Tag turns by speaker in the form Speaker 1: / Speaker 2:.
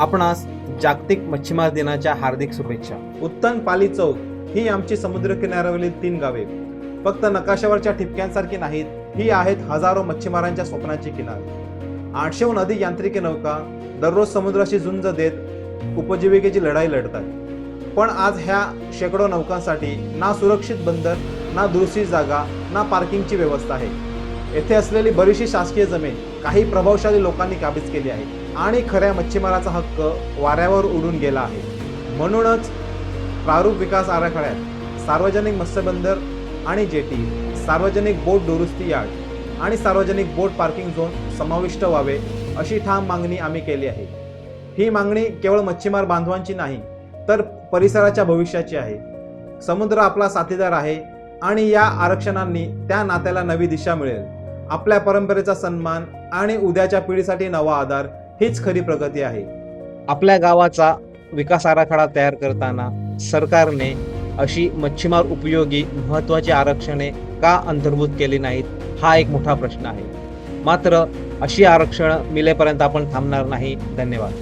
Speaker 1: आपणास जागतिक मच्छीमार दिनाच्या हार्दिक शुभेच्छा.
Speaker 2: उत्तन पाली चौक ही आमची समुद्र किनाऱ्यावरील तीन गावे. फक्त नकाशावरच्या ठिपक्यांसारखी नाहीत ही आहेत हजारो मच्छीमारांच्या स्वप्नाची किनार. आठशेहून अधिक यांत्रिकी नौका दररोज समुद्राशी झुंज देत उपजीविकेची लढाई लढतात. पण आज ह्या शेकडो नौकांसाठी ना सुरक्षित बंदर ना दुरुस्ती जागा ना पार्किंगची व्यवस्था आहे. येथे असलेली बरीचशी शासकीय जमीन काही प्रभावशाली लोकांनी काबीज केली आहे आणि खऱ्या मच्छीमाराचा हक्क वाऱ्यावर उडून गेला आहे. म्हणूनच प्रारूप विकास आराखड्यात सार्वजनिक मत्स्यबंदर आणि जेटी सार्वजनिक बोट दुरुस्ती यार्ड आणि सार्वजनिक बोट पार्किंग झोन समाविष्ट व्हावे अशी ठाम मागणी आम्ही केली आहे. ही मागणी केवळ मच्छीमार बांधवांची नाही तर परिसराच्या भविष्याची आहे. समुद्र आपला साथीदार आहे आणि या आरक्षणांनी त्या नात्याला नवी दिशा मिळेल. आपल्या परंपरेचा सन्मान आणि उद्याच्या पिढीसाठी नवा आधार हीच खरी प्रगती आहे.
Speaker 1: आपल्या गावाचा विकास आराखडा तयार करताना सरकारने अशी मच्छीमार उपयोगी महत्त्वाची आरक्षणे का अंतर्भूत केली नाहीत हा एक मोठा प्रश्न आहे. मात्र अशी आरक्षणं मिलेपर्यंत आपण थांबणार नाही. धन्यवाद.